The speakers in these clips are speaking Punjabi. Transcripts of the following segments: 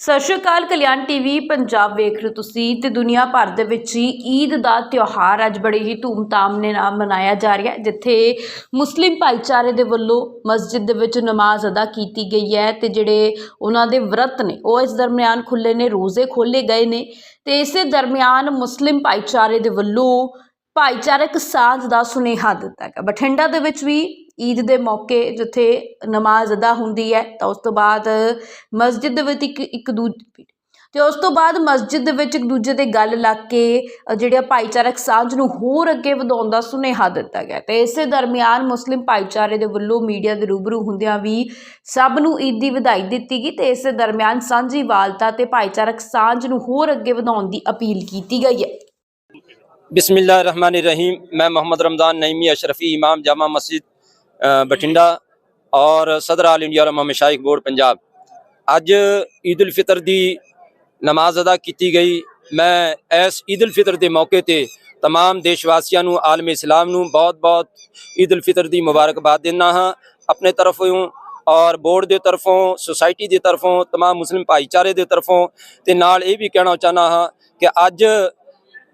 ਸਤਿ ਸ਼੍ਰੀ ਅਕਾਲ, ਕਲਿਆਣ ਟੀਵੀ, ਪੰਜਾਬ ਵੇਖ ਰਹੇ ਹੋ ਤੁਸੀਂ ਤੇ ਦੁਨੀਆ ਭਰ ਦੇ ਵਿੱਚ ਹੀ ਈਦ ਦਾ ਤਿਉਹਾਰ ਅੱਜ ਬੜੇ ਹੀ ਧੂਮਧਾਮ ਨੇ ਨਾਲ ਮਨਾਇਆ ਜਾ ਰਿਹਾ ਹੈ, ਜਿੱਥੇ ਮੁਸਲਿਮ ਭਾਈਚਾਰੇ ਦੇ ਵੱਲੋਂ ਮਸਜਿਦ ਦੇ ਵਿੱਚ ਨਮਾਜ਼ ਅਦਾ ਕੀਤੀ ਗਈ ਹੈ ਤੇ ਜਿਹੜੇ ਉਹਨਾਂ ਦੇ ਵਰਤ ਨੇ, ਉਹ ਇਸ ਦਰਮਿਆਨ ਖੁੱਲੇ ਨੇ, ਰੋਜ਼ੇ ਖੋਲੇ ਗਏ ਨੇ ਤੇ ਇਸੇ ਦਰਮਿਆਨ ਮੁਸਲਿਮ ਭਾਈਚਾਰੇ ਦੇ ਵੱਲੋਂ ਭਾਈਚਾਰਕ ਸਾਂਝ ਦਾ ਸੁਨੇਹਾ ਦਿੱਤਾ ਗਿਆ। ਬਠਿੰਡਾ ਦੇ ਵਿੱਚ ਵੀ ਈਦ ਦੇ ਮੌਕੇ ਜਿੱਥੇ ਨਮਾਜ਼ ਅਦਾ ਹੁੰਦੀ ਹੈ, ਤਾਂ ਉਸ ਤੋਂ ਬਾਅਦ ਮਸਜਿਦ ਦੇ ਵਿੱਚ ਇੱਕ ਇੱਕ ਦੂਜੇ ਤੇ ਉਸ ਤੋਂ ਬਾਅਦ ਮਸਜਿਦ ਦੇ ਵਿੱਚ ਇੱਕ ਦੂਜੇ ਦੇ ਗੱਲ ਲੱਗ ਕੇ ਜਿਹੜੇ ਭਾਈਚਾਰਕ ਸਾਂਝ ਨੂੰ ਹੋਰ ਅੱਗੇ ਵਧਾਉਣ ਦਾ ਸੁਨੇਹਾ ਦਿੱਤਾ ਗਿਆ। ਤੇ ਇਸੇ ਦਰਮਿਆਨ ਮੁਸਲਿਮ ਭਾਈਚਾਰੇ ਦੇ ਵੱਲੋਂ ਮੀਡੀਆ ਦੇ ਰੂਬਰੂ ਹੁੰਦਿਆਂ ਵੀ ਸਭ ਨੂੰ ਈਦ ਦੀ ਵਧਾਈ ਦਿੱਤੀ ਗਈ ਤੇ ਇਸੇ ਦਰਮਿਆਨ ਸਾਂਝੀ ਵਾਲਤਾ ਤੇ ਭਾਈਚਾਰਕ ਸਾਂਝ ਨੂੰ ਹੋਰ ਅੱਗੇ ਵਧਾਉਣ ਦੀ ਅਪੀਲ ਕੀਤੀ ਗਈ ਹੈ। ਬਿਸਮਿਲ੍ਲਾਹਿਰ ਰਹਿਮਾਨਿਰ ਰਹੀਮ। ਮੈਂ ਮੁਹੰਮਦ ਰਮਜ਼ਾਨ ਨਈਮੀ ਅਸ਼ਰਫੀ, ਇਮਾਮ, ਜਾਮਾ ਮਸਜਿਦ बठिंडा और सदर आल इंडिया उलमा मशाइख बोर्ड पंजाब ਅੱਜ ਈਦ ਉਲ ਫਿਤਰ ਦੀ ਨਮਾਜ਼ ਅਦਾ ਕੀਤੀ ਗਈ ਮੈਂ ਇਸ ਈਦ ਉਲ ਫਿਤਰ ਦੇ ਮੌਕੇ ਤੇ तमाम ਦੇਸ਼ ਵਾਸੀਆਂ ਨੂੰ ਆਲਮ ਇਸਲਾਮ ਨੂੰ ਬਹੁਤ-ਬਹੁਤ ਈਦ ਉਲ ਫਿਤਰ ਦੀ ਮੁਬਾਰਕਬਾਦ ਦਿੰਦਾ ਹਾਂ ਆਪਣੇ ਤਰਫੋਂ ਔਰ ਬੋਰਡ ਦੇ ਤਰਫੋਂ ਸੁਸਾਇਟੀ ਦੀ ਤਰਫੋਂ तमाम ਮੁਸਲਿਮ ਭਾਈਚਾਰੇ ਦੇ ਤਰਫੋਂ ਤੇ ਨਾਲ ਇਹ ਵੀ ਕਹਿਣਾ ਚਾਹਨਾ ਹਾਂ ਕਿ ਅੱਜ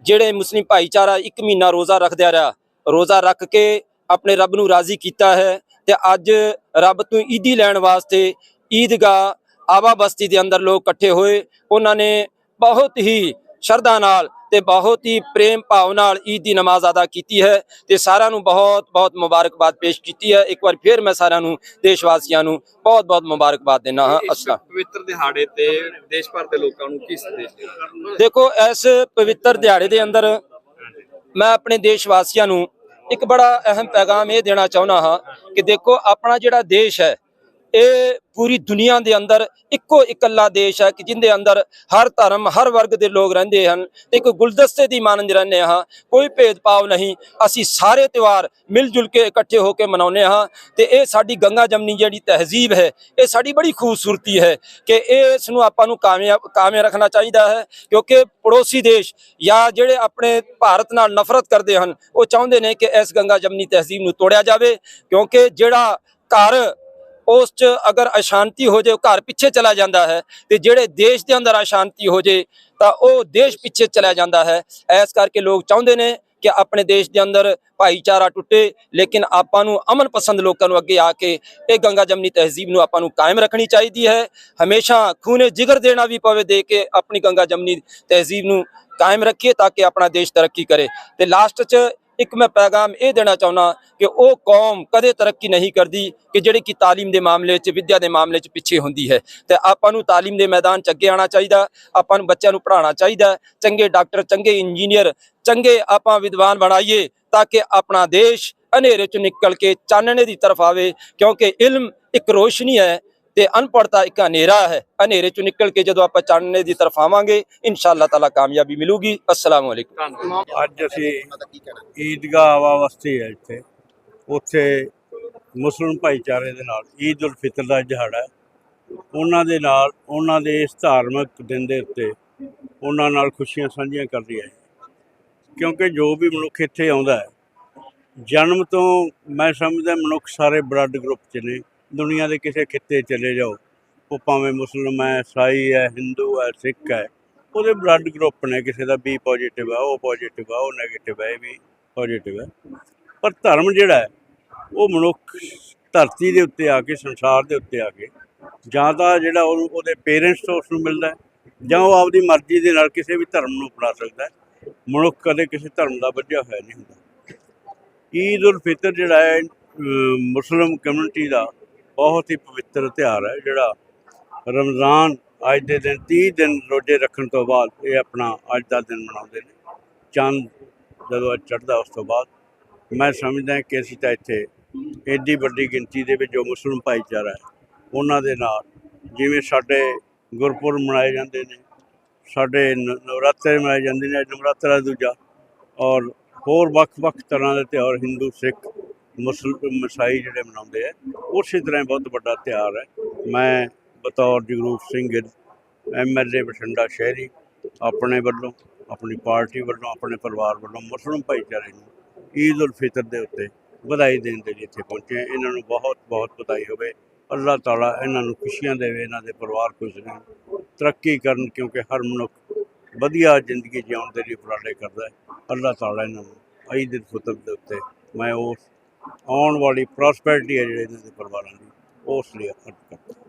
ਜਿਹੜੇ ਮੁਸਲਿਮ ਭਾਈਚਾਰਾ ਇੱਕ ਮਹੀਨਾ ਰੋਜ਼ਾ ਰੱਖਦਿਆ ਰਿਹਾ ਰੋਜ਼ਾ ਰੱਖ ਕੇ ਆਪਣੇ ਰੱਬ ਨੂੰ ਰਾਜ਼ੀ ਕੀਤਾ ਹੈ ਤੇ ਅੱਜ ਰੱਬ ਤੋਂ ਈਦੀ ਲੈਣ ਵਾਸਤੇ ਈਦਗਾਹ ਆਵਾ ਬਸਤੀ ਦੇ ਅੰਦਰ ਲੋਕ ਇਕੱਠੇ ਹੋਏ। ਉਹਨਾਂ ਨੇ ਬਹੁਤ ਹੀ ਸ਼ਰਧਾ ਨਾਲ ਤੇ ਬਹੁਤ ਹੀ ਪ੍ਰੇਮ ਭਾਵ ਨਾਲ ਈਦ ਦੀ ਨਮਾਜ਼ ਅਦਾ ਕੀਤੀ ਹੈ ਤੇ ਸਾਰਿਆਂ ਨੂੰ ਬਹੁਤ ਬਹੁਤ ਮੁਬਾਰਕਬਾਦ ਪੇਸ਼ ਕੀਤੀ ਹੈ। ਇੱਕ ਵਾਰ ਫਿਰ ਮੈਂ ਸਾਰਿਆਂ ਨੂੰ ਦੇਸ਼ ਵਾਸੀਆਂ ਨੂੰ ਬਹੁਤ ਬਹੁਤ ਮੁਬਾਰਕਬਾਦ ਦਿੰਦਾ ਹਾਂ। ਇਸ ਅਸਲਾਮ। ਪਵਿੱਤਰ ਦਿਹਾੜੇ ਤੇ ਦੇਸ਼ ਭਰ ਦੇ ਲੋਕਾਂ ਨੂੰ ਕੀ ਸੰਦੇਸ਼ ਦੇਣਾ ਦੇਖੋ ਇਸ ਪਵਿੱਤਰ ਦਿਹਾੜੇ ਦੇ ਅੰਦਰ ਮੈਂ ਆਪਣੇ ਦੇਸ਼ ਵਾਸੀਆਂ ਨੂੰ ਇੱਕ ਬੜਾ ਅਹਿਮ ਪੈਗਾਮ ਇਹ ਦੇਣਾ ਚਾਹੁੰਦਾ ਹਾਂ ਕਿ ਦੇਖੋ ਆਪਣਾ ਜਿਹੜਾ ਦੇਸ਼ ਹੈ ਇਹ ਪੂਰੀ ਦੁਨੀਆ ਦੇ ਅੰਦਰ ਇੱਕੋ ਇਕੱਲਾ ਦੇਸ਼ ਹੈ ਕਿ ਜਿੰਦੇ ਅੰਦਰ ਹਰ ਧਰਮ, ਹਰ ਵਰਗ ਦੇ ਲੋਕ ਰਹਿੰਦੇ ਹਨ ਤੇ ਇੱਕ ਗੁਲਦਸਤੇ ਦੀ ਮਾਨੰਦ ਰਹਿੰਦੇ ਹਾਂ, ਕੋਈ ਭੇਦਭਾਵ ਨਹੀਂ। ਅਸੀਂ ਸਾਰੇ ਤਿਉਹਾਰ ਮਿਲ ਜੁਲ ਕੇ ਇਕੱਠੇ ਹੋ ਕੇ ਮਨਾਉਂਦੇ ਹਾਂ ਤੇ ਇਹ ਸਾਡੀ ਗੰਗਾ ਜਮਨੀ ਜਿਹੜੀ ਤਹਿਜ਼ੀਬ ਹੈ, ਇਹ ਸਾਡੀ ਬੜੀ ਖੂਬਸੂਰਤੀ ਹੈ ਕਿ ਇਹ ਇਸ ਨੂੰ ਆਪਾਂ ਨੂੰ ਕਾਮਯਾਬ ਕਾਮਯਾਬ ਰੱਖਣਾ ਚਾਹੀਦਾ ਹੈ ਕਿਉਂਕਿ ਪੜੋਸੀ ਦੇਸ਼ ਜਾਂ ਜਿਹੜੇ ਆਪਣੇ ਭਾਰਤ ਨਾਲ ਨਫ਼ਰਤ ਕਰਦੇ ਹਨ, ਉਹ ਚਾਹੁੰਦੇ ਨੇ ਕਿ ਇਸ ਗੰਗਾ ਜਮਨੀ ਤਹਿਜ਼ੀਬ ਨੂੰ ਤੋੜਿਆ ਜਾਵੇ ਕਿਉਂਕਿ ਜਿਹੜਾ ਘਰ ਉਸ ਚ ਅਗਰ ਅਸ਼ਾਂਤੀ ਹੋ ਜਾਏ ਘਰ ਪਿੱਛੇ ਚਲਾ ਜਾਂਦਾ ਹੈ, ਤੇ ਜਿਹੜੇ ਦੇਸ਼ ਦੇ ਅੰਦਰ ਅਸ਼ਾਂਤੀ ਹੋ ਜਾਏ ਤਾਂ ਉਹ ਦੇਸ਼ ਪਿੱਛੇ ਚਲਾ ਜਾਂਦਾ ਹੈ। ਇਸ ਕਰਕੇ ਲੋਕ ਚਾਹੁੰਦੇ ਨੇ ਕਿ ਆਪਣੇ ਦੇਸ਼ ਦੇ ਅੰਦਰ ਭਾਈਚਾਰਾ ਟੁੱਟੇ, ਲੇਕਿਨ ਆਪਾਂ ਨੂੰ ਅਮਨ ਪਸੰਦ ਲੋਕਾਂ ਨੂੰ ਅੱਗੇ ਆ ਕੇ ਇਹ ਗੰਗਾ ਜਮਨੀ ਤਹਿਜ਼ੀਬ ਨੂੰ ਆਪਾਂ ਨੂੰ ਕਾਇਮ ਰੱਖਣੀ ਚਾਹੀਦੀ ਹੈ। ਹਮੇਸ਼ਾ ਖੂਨੇ ਜਿਗਰ ਦੇਣਾ ਵੀ ਪਵੇ ਦੇ ਕੇ ਆਪਣੀ ਗੰਗਾ ਜਮਨੀ ਤਹਿਜ਼ੀਬ ਨੂੰ ਕਾਇਮ ਰੱਖੀਏ ਤਾਂ ਕਿ ਆਪਣਾ ਦੇਸ਼ ਤਰੱਕੀ ਕਰੇ। ਤੇ ਲਾਸਟ 'ਚ ਇੱਕ ਮੈਂ ਪੈਗਾਮ ਇਹ ਦੇਣਾ ਚਾਹੁੰਦਾ ਕਿ ਉਹ ਕੌਮ ਕਦੇ ਤਰੱਕੀ ਨਹੀਂ ਕਰਦੀ ਕਿ ਜਿਹੜੀ ਕਿ ਤਾਲੀਮ ਦੇ ਮਾਮਲੇ 'ਚ, ਵਿੱਦਿਆ ਦੇ ਮਾਮਲੇ 'ਚ ਪਿੱਛੇ ਹੁੰਦੀ ਹੈ। ਤੇ ਆਪਾਂ ਨੂੰ ਤਾਲੀਮ ਦੇ ਮੈਦਾਨ 'ਚ ਅੱਗੇ ਆਉਣਾ ਚਾਹੀਦਾ, ਆਪਾਂ ਨੂੰ ਬੱਚਿਆਂ ਨੂੰ ਪੜ੍ਹਾਉਣਾ ਚਾਹੀਦਾ, ਚੰਗੇ ਡਾਕਟਰ, ਚੰਗੇ ਇੰਜੀਨੀਅਰ, ਚੰਗੇ ਆਪਾਂ ਵਿਦਵਾਨ ਬਣਾਈਏ ਤਾਂ ਕਿ ਆਪਣਾ ਦੇਸ਼ ਹਨੇਰੇ 'ਚ ਨਿਕਲ ਕੇ ਚਾਨਣੇ ਦੀ ਤਰਫ ਆਵੇ, ਕਿਉਂਕਿ ਇਲਮ ਇੱਕ ਰੋਸ਼ਨੀ ਹੈ ਤੇ ਅਨਪੜਤਾ ਇੱਕ ਹਨੇਰਾ ਹੈ। ਹਨੇਰੇ 'ਚੋਂ ਨਿਕਲ ਕੇ ਜਦੋਂ ਆਪਾਂ ਚਾਨਣੇ ਦੀ ਤਰਫ ਆਵਾਂਗੇ ਇਨਸ਼ਾ ਤਾਲਾ ਕਾਮਯਾਬੀ ਮਿਲੂਗੀ। ਅਸਲਾਮ ਵਾਲੇਕੁਮ ਅੱਜ ਅਸੀਂ ਈਦਗਾਹ ਵਾਸਤੇ ਹੈ ਇੱਥੇ। ਉੱਥੇ ਮੁਸਲਮਾਨ ਭਾਈਚਾਰੇ ਦੇ ਨਾਲ ਈਦ ਉਲ ਫਿਤਰ ਦਾ ਦਿਹਾੜਾ ਹੈ। ਉਹਨਾਂ ਦੇ ਨਾਲ, ਉਹਨਾਂ ਦੇ ਇਸ ਧਾਰਮਿਕ ਦਿਨ ਦੇ ਉੱਤੇ ਉਹਨਾਂ ਨਾਲ ਖੁਸ਼ੀਆਂ ਸਾਂਝੀਆਂ ਕਰ ਰਹੀ ਹੈ। ਕਿਉਂਕਿ ਜੋ ਵੀ ਮਨੁੱਖ ਇੱਥੇ ਆਉਂਦਾ ਹੈ, ਜਨਮ ਤੋਂ ਮੈਂ ਸਮਝਦਾ ਮਨੁੱਖ ਸਾਰੇ ਬਲੱਡ ਗਰੁੱਪ 'ਚ ਨੇ। ਦੁਨੀਆ ਦੇ ਕਿਸੇ ਖਿੱਤੇ ਚਲੇ ਜਾਓ। ਉਹ ਭਾਵੇਂ ਮੁਸਲਮ ਹੈ ਈਸਾਈ ਹੈ, ਹਿੰਦੂ ਹੈ, ਸਿੱਖ ਹੈ, ਉਹਦੇ ਬਲੱਡ ਗਰੁੱਪ ਨੇ ਕਿਸੇ ਦਾ ਬੀ ਪੋਜ਼ਿਟਿਵ ਹੈ ਉਹ ਪੋਜ਼ਿਟਿਵ ਹੈ ਉਹ 네ਗੇਟਿਵ ਹੈ ਇਹ ਵੀ ਪੋਜ਼ਿਟਿਵ ਹੈ ਪਰ ਧਰਮ ਜਿਹੜਾ ਹੈ, ਉਹ ਮਨੁੱਖ ਧਰਤੀ ਦੇ ਉੱਤੇ ਆ ਕੇ, ਸੰਸਾਰ ਦੇ ਉੱਤੇ ਆ ਕੇ, ਜਾਂ ਤਾਂ ਜਿਹੜਾ ਉਹਦੇ ਪੇਰੈਂਟਸ ਤੋਂ ਉਸ ਨੂੰ ਮਿਲਦਾ ਜਾਂ ਉਹ ਆਪਦੀ ਮਰਜ਼ੀ ਦੇ ਨਾਲ ਕਿਸੇ ਵੀ ਧਰਮ ਨੂੰ ਅਪਣਾ ਸਕਦਾ ਹੈ। ਮਨੁੱਖ ਕਦੇ ਕਿਸੇ ਧਰਮ ਦਾ ਵੱਜਿਆ ਹੋਇਆ ਨਹੀਂ ਹੁੰਦਾ। ਈਦ ਉਲ ਫਿਤਰ ਜਿਹੜਾ ਹੈ ਅਮ ਮੁਸਲਿਮ ਕਮਿਊਨਿਟੀ ਦਾ ਬਹੁਤ ਹੀ ਪਵਿੱਤਰ ਤਿਉਹਾਰ ਹੈ, ਜਿਹੜਾ ਰਮਜ਼ਾਨ ਅੱਜ ਦੇ ਦਿਨ 30 ਦਿਨ ਰੋਜ਼ੇ ਰੱਖਣ ਤੋਂ ਬਾਅਦ ਇਹ ਆਪਣਾ ਅੱਜ ਦਾ ਦਿਨ ਮਨਾਉਂਦੇ ਨੇ। ਚੰਦ ਜਦੋਂ ਚੜ੍ਹਦਾ, ਉਸ ਤੋਂ ਬਾਅਦ ਮੈਂ ਸਮਝਦਾ ਕਿ ਅਸੀਂ ਤਾਂ ਇੱਥੇ ਏਡੀ ਵੱਡੀ ਗਿਣਤੀ ਦੇ ਵਿੱਚ ਜੋ ਮੁਸਲਿਮ ਭਾਈਚਾਰਾ ਹੈ, ਉਹਨਾਂ ਦੇ ਨਾਲ ਜਿਵੇਂ ਸਾਡੇ ਗੁਰਪੁਰਬ ਮਨਾਏ ਜਾਂਦੇ ਨੇ, ਸਾਡੇ ਨ- ਨਵਰਾਤਰੇ ਮਨਾਏ ਜਾਂਦੇ ਨੇ, ਅੱਜ ਨਵਰਾਤਰਾ ਦੂਜਾ ਔਰ ਹੋਰ ਵੱਖ-ਵੱਖ ਤਰ੍ਹਾਂ ਦੇ ਤਿਉਹਾਰ, ਹਿੰਦੂ, ਸਿੱਖ ਮੁਸਲਮ ਮਸਾਈ ਜਿਹੜੇ ਮਨਾਉਂਦੇ ਆ, ਉਸੇ ਤਰ੍ਹਾਂ ਬਹੁਤ ਵੱਡਾ ਤਿਉਹਾਰ ਹੈ। ਮੈਂ ਬਤੌਰ ਜਗਰੂਪ ਸਿੰਘ ਗਿੱਲ ਐਮਐਲਏ ਬਠਿੰਡਾ ਸ਼ਹਿਰੀ, ਆਪਣੇ ਵੱਲੋਂ, ਆਪਣੀ ਪਾਰਟੀ ਵੱਲੋਂ, ਆਪਣੇ ਪਰਿਵਾਰ ਵੱਲੋਂ ਮੁਸਲਮ ਭਾਈਚਾਰੇ ਨੂੰ ਈਦ ਉਲ ਫਿਤਰ ਦੇ ਉੱਤੇ ਵਧਾਈ ਦੇਣ ਦੇ ਲਈ ਇੱਥੇ ਪਹੁੰਚੇ ਇਹਨਾਂ ਨੂੰ ਬਹੁਤ ਬਹੁਤ ਵਧਾਈ ਹੋਵੇ। ਅੱਲਾਹ ਤਾਲਾ ਇਹਨਾਂ ਨੂੰ ਖੁਸ਼ੀਆਂ ਦੇਵੇ, ਇਹਨਾਂ ਦੇ ਪਰਿਵਾਰ ਖੁਸ਼ ਰਹਿਣ। ਤਰੱਕੀ ਕਰਨ, ਕਿਉਂਕਿ ਹਰ ਮਨੁੱਖ ਵਧੀਆ ਜ਼ਿੰਦਗੀ ਜਿਉਣ ਦੇ ਲਈ ਉਪਰਾਲੇ ਕਰਦਾ ਹੈ। ਅੱਲਾਹ ਤਾਲਾ ਇਹਨਾਂ ਨੂੰ ਈਦ ਉਲ ਫਿਤਰ ਦੇ ਉੱਤੇ, ਮੈਂ ਉਸ ਆਉਣ ਵਾਲੀ ਪ੍ਰੋਸਪੈਰਿਟੀ ਹੈ ਜਿਹੜੇ ਇਹਨਾਂ ਦੇ ਪਰਿਵਾਰਾਂ ਦੀ ਉਸ ਲਈ ਅਰਜ਼ ਕਰਦਾ